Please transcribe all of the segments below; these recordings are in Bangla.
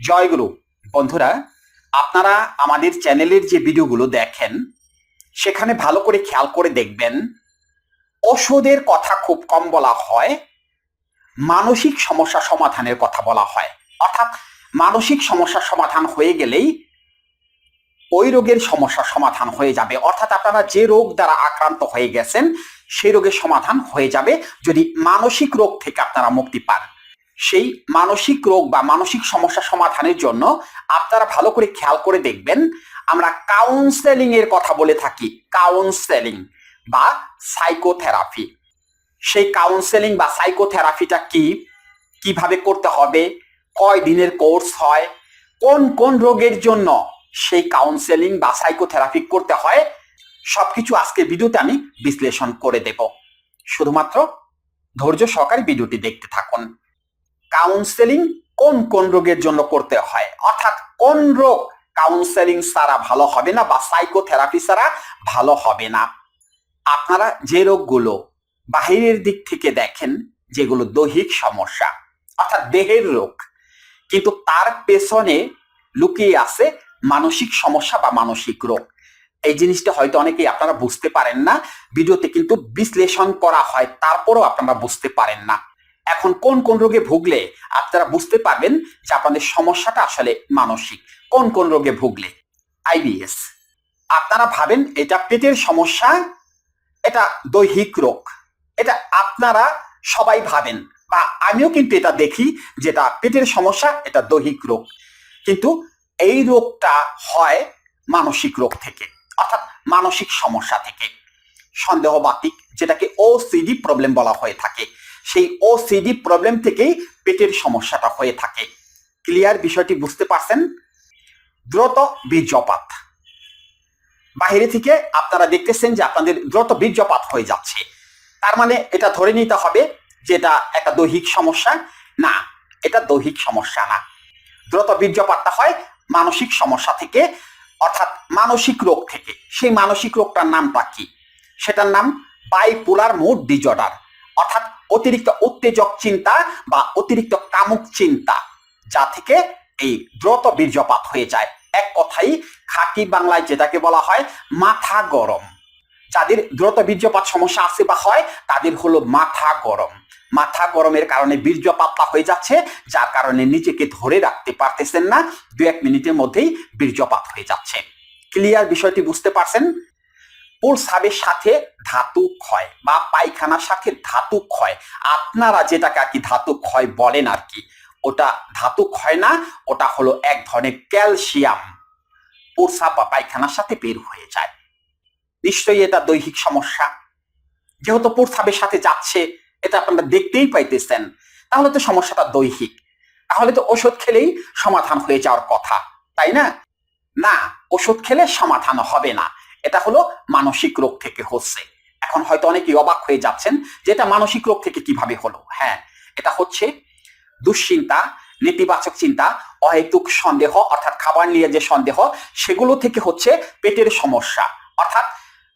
জয়গুরু। বন্ধুরা, আপনারা আমাদের চ্যানেলের যে ভিডিওগুলো দেখেন, সেখানে ভালো করে খেয়াল করে দেখবেন, ওষুধের কথা খুব কম বলা হয়, মানসিক সমস্যা সমাধানের কথা বলা হয়। অর্থাৎ মানসিক সমস্যার সমাধান হয়ে গেলেই ওই রোগের সমস্যা সমাধান হয়ে যাবে। অর্থাৎ আপনারা যে রোগ দ্বারা আক্রান্ত হয়ে গেছেন, সেই রোগের সমাধান হয়ে যাবে যদি মানসিক রোগ থেকে আপনারা মুক্তি পান। সেই মানসিক রোগ বা মানসিক সমস্যা সমাধানের জন্য আপনারা ভালো করে খেয়াল করে দেখবেন। আমরা কাউন্সেলিং এর কথা বলে থাকি কাউন্সেলিং বা সাইকোথেরাপি সেই কাউন্সেলিং বা সাইকোথেরাপিটা কি? কীভাবে করতে হবে? কয় দিনের কোর্স হয়? কোন কোন রোগের জন্য সেই কাউন্সেলিং বা সাইকোথেরাপি করতে হয়? সবকিছু আজকে ভিডিওতে আমি বিশ্লেষণ করে দেব। শুধুমাত্র ধৈর্য সহকারে ভিডিওটি দেখতে থাকুন। কাউন্সেলিং কোন কোন রোগের জন্য করতে হয়? অর্থাৎ কোন রোগ কাউন্সেলিং ছাড়া ভালো হবে না বা সাইকোথেরাপি ছাড়া ভালো হবে না? আপনারা যে রোগগুলো বাহিরের দিক থেকে দেখেন, যেগুলো দৈহিক সমস্যা, অর্থাৎ দেহের রোগ, কিন্তু তার পেছনে লুকিয়ে আছে মানসিক সমস্যা বা মানসিক রোগ। এই জিনিসটা হয়তো অনেকেই আপনারা বুঝতে পারেন না, ভিডিওতে কিন্তু বিশ্লেষণ করা হয়, তারপরও আপনারা বুঝতে পারেন না। এখন কোন কোন রোগে ভুগলে আপনারা বুঝতে পারবেন যে আপনাদের সমস্যাটা আসলে মানসিক। কোন কোন রোগে ভুগলে? আইবিএস। আপনারা ভাবেন এটা পেটের সমস্যা, এটা দৈহিক রোগ। এটা আপনারা সবাই ভাবেন বা আমিও কিন্তু এটা দেখি যেটা পেটের সমস্যা, এটা দৈহিক রোগ। কিন্তু এই রোগটা হয় মানসিক রোগ থেকে, অর্থাৎ মানসিক সমস্যা থেকে। সন্দেহবাতিক, যেটাকে ওসিডি প্রবলেম বলা হয়ে থাকে। সেই ওসিডি প্রবলেম থেকেই পেটের সমস্যাটা হয়ে থাকে। ক্লিয়ার বিষয়টি বুঝতে পারছেন? দ্রুত বীর্যপাত। বাহিরে থেকে আপনারা দেখতেছেন যে আপনাদের দ্রুত বীর্যপাত হয়ে যাচ্ছে। তার মানে এটা ধরে নিতে হবে যে এটা একটা দৈহিক সমস্যা। না, এটা দৈহিক সমস্যা না। দ্রুত বীর্যপাতটা হয় মানসিক সমস্যা থেকে, অর্থাৎ মানসিক রোগ থেকে। সেই মানসিক রোগটার নামটা কি? সেটার নাম বাইপোলার মুড ডিজর্ডার অর্থাৎ অতিরিক্ত উত্তেজক চিন্তা বা অতিরিক্ত কামুক চিন্তা, যা থেকে এই দ্রুত বীর্যপাত হয়ে যায়। এক কথাই খাঁটি বাংলায় যেটাকে বলা হয় মাথা গরম। যাদের দ্রুত বীর্যপাত সমস্যা আছে বা হয়, তাদের হলো মাথা গরম। মাথা গরমের কারণে বীর্য পাতলা হয়ে যাচ্ছে, যার কারণে নিজেকে ধরে রাখতে পারতেছেন না। দু এক মিনিটের মধ্যেই বীর্যপাত হয়ে যাচ্ছে। ক্লিয়ার বিষয়টি বুঝতে পারছেন? প্রস্রাবের সাথে ধাতু ক্ষয় বা পায়খানার সাথে ধাতু ক্ষয় আপনারা যেটাকে আর কি ধাতু ক্ষয় বলেন আর কি, ওটা ধাতু ক্ষয় না, ওটা হলো এক ধরনের ক্যালসিয়াম। প্রস্রাব বা পায়খানার সাথে বের হয়ে যায়। নিশ্চয়ই এটা দৈহিক সমস্যা। যেহেতু প্রস্রাবের সাথে যাচ্ছে, এটা আপনারা দেখতেই পাইতেছেন। তাহলে তো সমস্যাটা দৈহিক। তাহলে তো ওষুধ খেলেই সমাধান হয়ে যাওয়ার কথা, তাই না? না, ওষুধ খেলে সমাধান হবে না। এটা হলো মানসিক রোগ থেকে হচ্ছে। এখন হয়তো অনেকেই অবাক হয়ে যাচ্ছেন যে এটা মানসিক রোগ থেকে কীভাবে হলো। হ্যাঁ এটা হচ্ছে দুশ্চিন্তা, নেতিবাচক চিন্তা, অহেতুক সন্দেহ, অর্থাৎ খাবার নিয়ে যে সন্দেহ, সেগুলো থেকে হচ্ছে পেটের সমস্যা। অর্থাৎ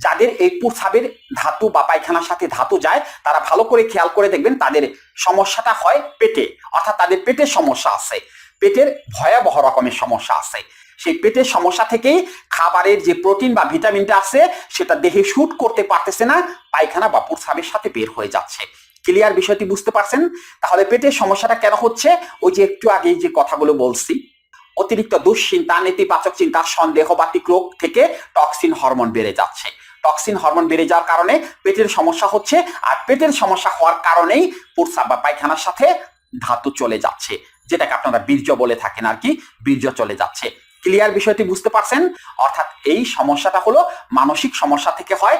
যাদের এই প্রস্রাবের ধাতু বা পায়খানার সাথে ধাতু যায়, তারা ভালো করে খেয়াল করে দেখবেন তাদের সমস্যাটা হয় পেটে। অর্থাৎ তাদের পেটের সমস্যা আছে। পেটের ভয়াবহ রকমের সমস্যা আছে। সেই পেটের সমস্যা থেকেই খাবারের যে প্রোটিন বা ভিটামিনটা আছে, সেটা দেহে শুট করতে পারতেছে না, পায়খানা বা প্রস্রাবের সাথে বের হয়ে যাচ্ছে। ক্লিয়ার বিষয়টি বুঝতে পারছেন? তাহলে পেটের সমস্যাটা কেন হচ্ছে? ওই যে একটু আগে যে কথাগুলো বলছি, অতিরিক্ত দুশ্চিন্তা, নেতিবাচক চিন্তা, সন্দেহ বাতিক রোগ থেকে টক্সিন হরমোন বেড়ে যাচ্ছে। টক্সিন হরমোন বেড়ে যাওয়ার কারণে পেটের সমস্যা হচ্ছে, আর পেটের সমস্যা হওয়ার কারণেই প্রস্রাব বা পায়খানার সাথে ধাতু চলে যাচ্ছে। যেটাকে আপনারা বীর্য বলে থাকেন আর কি, বীর্য চলে যাচ্ছে। ক্লিয়ার বিষয়টি বুঝতে পারছেন? অর্থাৎ এই সমস্যাটা হলো মানসিক সমস্যা থেকে হয়।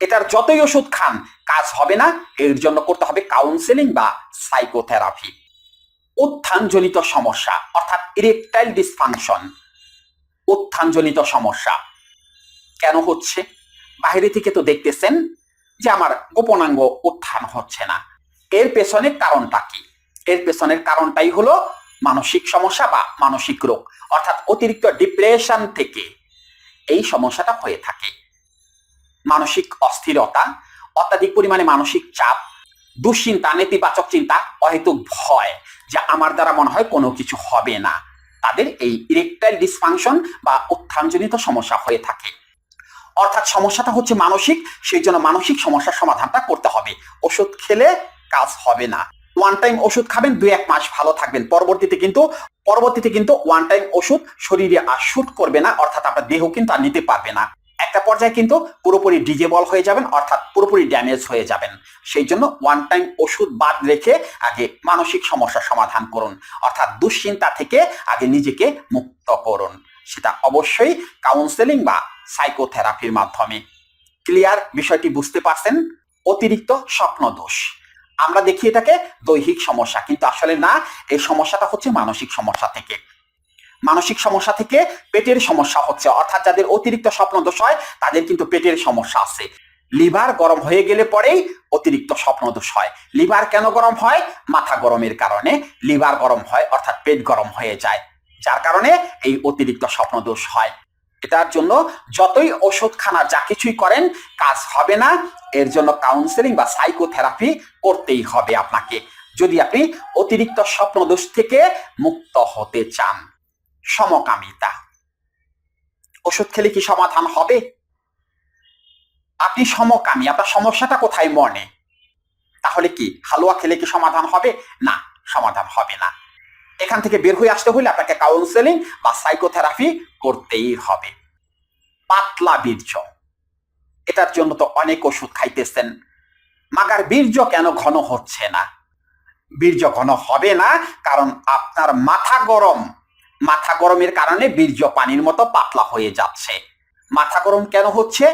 এটার যতই ওষুধ খান, কাজ হবে না। এর জন্য করতে হবে কাউন্সেলিং বা সাইকোথেরাপি উত্থানজনিত সমস্যা, অর্থাৎ ইরেকটাইল ডিসফাংশন উত্থানজনিত সমস্যা। কেন হচ্ছে? বাইরে থেকে তো দেখতেছেন যে আমার গোপনাঙ্গ উত্থান হচ্ছে না। এর পেছনে কারণটা কি? এর পেছনের কারণটাই হলো মানসিক সমস্যা বা মানসিক রোগ, অর্থাৎ অতিরিক্ত ডিপ্রেশন থেকে এই সমস্যাটা হয়ে থাকে। মানসিক অস্থিরতা, অত্যাধিক পরিমাণে মানসিক চাপ, দুশ্চিন্তা, নেতিবাচক চিন্তা, অহেতুক ভয়, যে আমার দ্বারা মনে হয় কোনো কিছু হবে না। তাদের এই ইরেকটাইল ডিসফাংশন বা উত্থানজনিত সমস্যা হয়ে থাকে। অর্থাৎ সমস্যাটা হচ্ছে মানসিক, সেই জন্য মানসিক সমস্যার সমাধানটা করতে হবে। ওষুধ খেলে কাজ হবে না। ওয়ান টাইম ওষুধ খাবেন, দুই এক মাস ভালো থাকবেন। পরবর্তীতে কিন্তু পরবর্তীতে কিন্তু ওয়ান টাইম ওষুধ শরীরে আর শুট করবে না, অর্থাৎ আপনার দেহ কিন্তু আর নিতে পারবে না। একটা পর্যায়ে কিন্তু পুরোপুরি ডিজেবল হয়ে যাবেন, অর্থাৎ পুরোপুরি ড্যামেজ হয়ে যাবেন। সেই জন্য ওয়ান টাইম ওষুধ বাদ রেখে আগে মানসিক সমস্যার সমাধান করুন, অর্থাৎ দুশ্চিন্তা থেকে আগে নিজেকে মুক্ত করুন। সেটা অবশ্যই কাউন্সেলিং বা সাইকোথেরাপির মাধ্যমে। ক্লিয়ার বিষয়টি বুঝতে পারছেন? অতিরিক্ত স্বপ্ন দোষ আমরা দেখি এটাকে দৈহিক সমস্যা, কিন্তু আসলে না, এই সমস্যাটা হচ্ছে মানসিক সমস্যা থেকে। মানসিক সমস্যা থেকে পেটের সমস্যা হচ্ছে, অর্থাৎ যাদের অতিরিক্ত স্বপ্ন দোষ হয়, তাদের কিন্তু পেটের সমস্যা আছে। লিভার গরম হয়ে গেলে পরেই অতিরিক্ত স্বপ্ন দোষ হয়। লিভার কেন গরম হয়? মাথা গরমের কারণে। লিভার গরম হয়, অর্থাৎ পেট গরম হয়ে যায়, যার কারণে এই অতিরিক্ত স্বপ্ন দোষ হয়। এটার জন্য যতই ওষুধ খানা যা কিছুই করেন, কাজ হবে না। এর জন্য কাউন্সেলিং বা সাইকোথেরাপি করতেই হবে আপনাকে। যদি আপনি অতিরিক্ত স্বপ্ন দোষ থেকে মুক্ত হতে চান, সমকামিতা। ওষুধ খেলে কি সমাধান হবে? আপনি সমকামী, আপনার সমস্যাটা কোথায় মনে? তাহলে কি, হালুয়া খেলে কি সমাধান হবে? না, সমাধান হবে না। এখান থেকে বের হয়ে আসতে হলে আপনাকে কাউন্সেলিং বা সাইকোথেরাপি করতেই হবে। পাতলা বীর্য, এটার জন্য তো অনেক ওষুধ খাইতেছেন। মাগার বীর্য কেন ঘন হচ্ছে না? বীর্য ঘন হবে না কারণ আপনার মাথা গরম। মাথা গরমের কারণে বীর্য পানির মতো পাতলা হয়ে যাচ্ছে। মাথা গরম কেন হচ্ছে?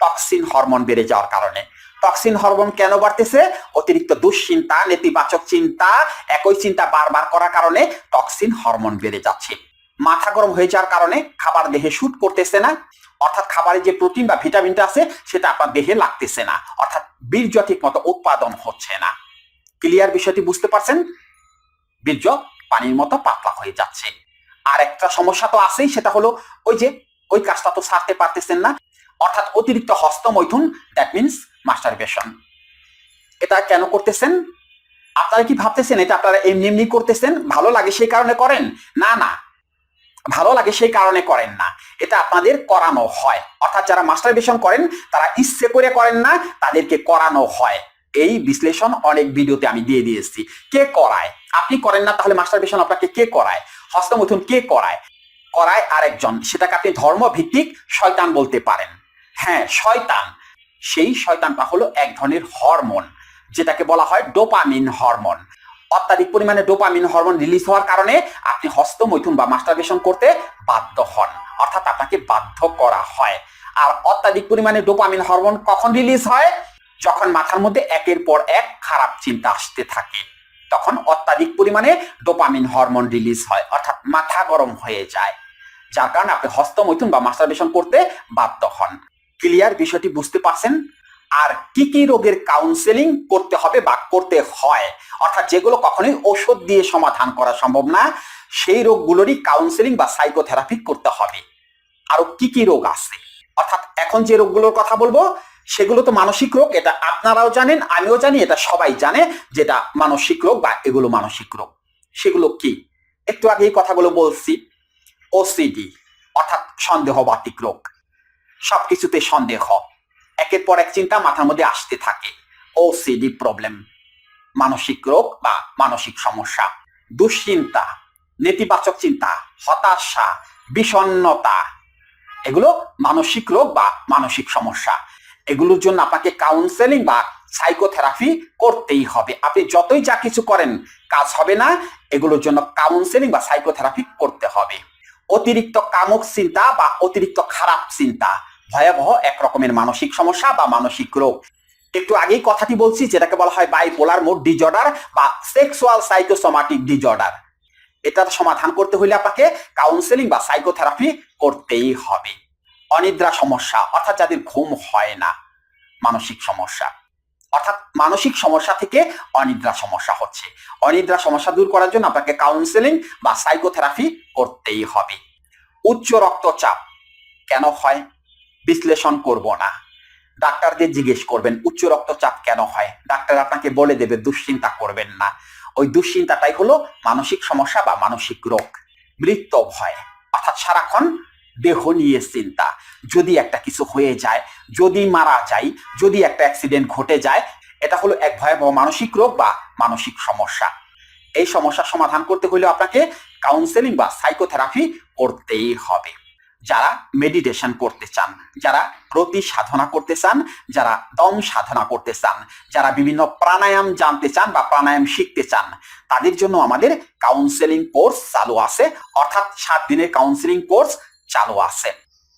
টক্সিন হরমোন বেড়ে যাওয়ার কারণে। টক্সিন হরমোন কেন বাড়তেছে? অতিরিক্ত দুশ্চিন্তা, নেতিবাচক চিন্তা, একই চিন্তা বারবার করার কারণে টক্সিন হরমোন বেড়ে যাচ্ছে। মাথা গরম হয়ে যাওয়ার কারণে খাবার দেহে শুট করতেছে না। অর্থাৎ খাবারে যে প্রোটিন বা ভিটামিনটা আছে, সেটা আপনার দেহে লাগতেছে না। অর্থাৎ বীর্য ঠিক মতো উৎপাদন হচ্ছে না। ক্লিয়ার বিষয়টি বুঝতে পারছেন? বীর্য পানির মতো পাতলা হয়ে যাচ্ছে। আর একটা সমস্যা তো আছেই, সেটা হলো ওই যে, ওই কাজটা তো সারতে পারতেছেন না। অর্থাৎ অতিরিক্ত হস্তমৈথুন দ্যাট মিনস মাস্টারবেশন এটা কেন করতেছেন? আপনারা কি ভাবতেছেন এটা আপনারা এমনি এমনি করতেছেন? ভালো লাগে সেই কারণে করেন? না না। ভালো লাগে সেই কারণে করেন না। এটা আপনাদের করানো হয়। অর্থাৎ যারা মাস্টারবেশন করেন, তারা ইচ্ছে করে করেন না, তাদেরকে করানো হয়। এই বিশ্লেষণ অনেক ভিডিওতে আমি দিয়ে দিয়েছি। কে করায়? আপনি করেন না, তাহলে মাস্টারবেশন আপনাকে কে করায়? হস্তমৈথুন কে করায়? করায় আরেকজন। সেটাকে আপনি ধর্মভিত্তিক শয়তান বলতে পারেন। হ্যাঁ শয়তান। সেই শয়তানটা হলো এক ধরনের হরমোন, যেটাকে বলা হয় ডোপামিন হরমোন। অত্যাধিক পরিমাণে ডোপামিন হরমোন রিলিজ হওয়ার কারণে আপনি হস্তমৈথুন বা মাস্টারবেশন করতে বাধ্য হন, অর্থাৎ আপনাকে বাধ্য করা হয়। আর অত্যাধিক পরিমাণে ডোপামিন হরমোন কখন রিলিজ হয়? যখন মাথার মধ্যে একের পর এক খারাপ চিন্তা আসতে থাকে, তখন অত্যাধিক পরিমাণে ডোপামিন হরমোন রিলিজ হয়, অর্থাৎ মাথা গরম হয়ে যায়। যার কারণে আপনি হস্তমৈথুন বা মাস্টারবেশন করতে বাধ্য হন। ক্লিয়ার বিষয়টি বুঝতে পারছেন? আর কি কি রোগের কাউন্সেলিং করতে হবে বা করতে হয়? অর্থাৎ যেগুলো কখনোই ওষুধ দিয়ে সমাধান করা সম্ভব না, সেই রোগগুলোরই কাউন্সেলিং বা সাইকোথেরাপি করতে হবে। আরও কি কি রোগ আছে? অর্থাৎ এখন যে রোগগুলোর কথা বলব, সেগুলো তো মানসিক রোগ, এটা আপনারাও জানেন, আমিও জানি, এটা সবাই জানে যেটা মানসিক রোগ বা এগুলো মানসিক রোগ। সেগুলো কি? একটু আগে এই কথাগুলো বলছি ওসিডি অর্থাৎ সন্দেহবাতিক রোগ। সবকিছুতে সন্দেহ। একের পর এক চিন্তা মাথার মধ্যে আসতে থাকে। ওসিডি প্রবলেম মানসিক রোগ বা মানসিক সমস্যা, দুশ্চিন্তা, নেতিবাচক চিন্তা, হতাশা, বিষণ্ণতা, এগুলো মানসিক রোগ বা মানসিক সমস্যা। এগুলোর জন্য আপনাকে কাউন্সেলিং বা সাইকোথেরাপি করতেই হবে। আপনি যতই যা কিছু করেন, কাজ হবে না, এগুলোর জন্য কাউন্সেলিং বা সাইকোথেরাপি করতে হবে। অতিরিক্ত কামক চিন্তা বা অতিরিক্ত খারাপ চিন্তা ভয়াবহ এক রকমের মানসিক সমস্যা বা মানসিক রোগ। একটু আগেই কথাটি বলছি, যেটাকে বলা হয় বাইপোলার মোড ডিজঅর্ডার বা সেক্সুয়াল সাইকোসোমাটিক ডিজঅর্ডার এটার সমাধান করতে হলে আপনাকে কাউন্সেলিং বা সাইকোথেরাপি করতেই হবে। অনিদ্রা সমস্যা, অর্থাৎ যাদের ঘুম হয় না, মানসিক সমস্যা। অর্থাৎ মানসিক সমস্যা থেকে অনিদ্রা সমস্যা হচ্ছে। অনিদ্রা সমস্যা দূর করার জন্য আপনাকে কাউন্সেলিং বা সাইকোথেরাপি করতেই হবে। উচ্চ রক্তচাপ কেন হয়? বিশ্লেষণ করব না। ডাক্তারদের জিজ্ঞেস করবেন, উচ্চ রক্তচাপ কেন হয়? ডাক্তার আপনাকে বলে দেবে, দুশ্চিন্তা করবেন না। ওই দুশ্চিন্তাটাই হলো মানসিক সমস্যা বা মানসিক রোগ, মৃত্যু ভয়। অর্থাৎ সারাক্ষণ দেহ নিয়ে চিন্তা। যদি একটা কিছু হয়ে যায়, যদি মারা যায়, যদি একটা অ্যাক্সিডেন্ট ঘটে যায়, এটা হলো এক ভয়াবহ মানসিক রোগ বা মানসিক সমস্যা। এই সমস্যার সমাধান করতে হলে আপনাকে কাউন্সেলিং বা সাইকোথেরাপি করতেই হবে। যারা মেডিটেশন করতে চান, যারা প্রতি সাধনা করতে চান, যারা দম সাধনা করতে চান, যারা বিভিন্ন প্রাণায়াম জানতে চান বা প্রাণায়াম শিখতে চান, তাদের জন্য আমাদের কাউন্সেলিং কোর্স চালু আছে। অর্থাৎ সাত দিনের কাউন্সেলিং কোর্স চালু আছে।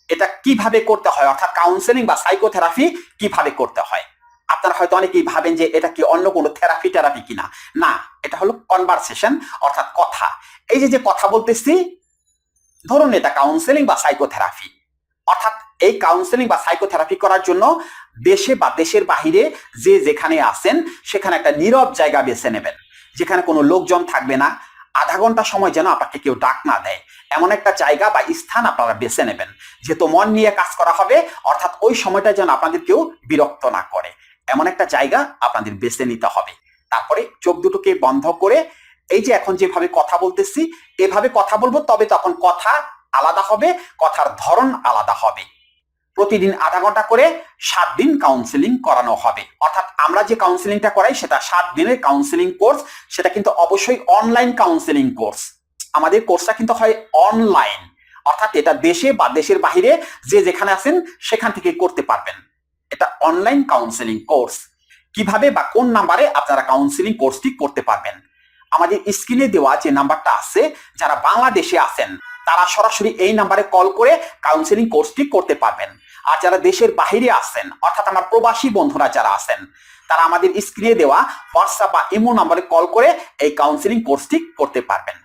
এটা কীভাবে করতে হয়? অর্থাৎ কাউন্সেলিং বা সাইকোথেরাপি কীভাবে করতে হয়? আপনারা হয়তো অনেকেই ভাবেন যে এটা কি অন্য কোনো থেরাপি টেরাপি কিনা? না, এটা হলো কনভারসেশন অর্থাৎ কথা। এই যে যে কথা বলতেছি ধরুন এটা কাউন্সেলিং বা সাইকোথেরাপি অর্থাৎ এই কাউন্সেলিং বা সাইকোথেরাপি করার জন্য দেশে বা দেশের বাহিরে যে যেখানে আছেন, সেখানে একটা নীরব জায়গা বেছে নেবেন। যেখানে কোনো লোকজন থাকবে না। আধা ঘণ্টা সময় যেন আপনাকে কেউ ডাক না দেয়। এমন একটা জায়গা বা স্থান আপনারা বেছে নেবেন। যেহেতু মন নিয়ে কাজ করা হবে, অর্থাৎ ওই সময়টা যেন আপনাদের কেউ বিরক্ত না করে। এমন একটা জায়গা আপনাদের বেছে নিতে হবে। তারপরে চোখ দুটোকে বন্ধ করে এই যে এখন যেভাবে কথা বলতেছি, এভাবে কথা বলব, তবে তখন কথা আলাদা হবে, কথার ধরন আলাদা হবে। প্রতিদিন আধা ঘণ্টা করে সাত দিন কাউন্সিলিং করানো হবে। অর্থাৎ আমরা যে কাউন্সিলিংটা করাই, সেটা সাত দিনের কাউন্সিলিং কোর্স সেটা কিন্তু অবশ্যই অনলাইন কাউন্সিলিং কোর্স আমাদের কোর্সটা কিন্তু হয় অনলাইন অর্থাৎ এটা দেশে বা দেশের বাহিরে যে যেখানে আছেন, সেখান থেকে করতে পারবেন। এটা অনলাইন কাউন্সিলিং কোর্স কীভাবে বা কোন নাম্বারে আপনারা কাউন্সিলিং কোর্সটি করতে পারবেন? আমাদের স্ক্রিনে দেওয়া যে নাম্বারটা আছে, যারা বাংলাদেশে আছেন, তারা সরাসরি এই নাম্বারে কল করে কাউন্সেলিং কোর্সটি করতে পারবেন। আর যারা দেশের বাহিরে আছেন, অর্থাৎ আমার প্রবাসী বন্ধুরা যারা আছেন, তারা আমাদের স্ক্রিনে দেওয়া হোয়াটসঅ্যাপ বা ইমো নাম্বারে কল করে এই কাউন্সেলিং কোর্সটি করতে পারবেন।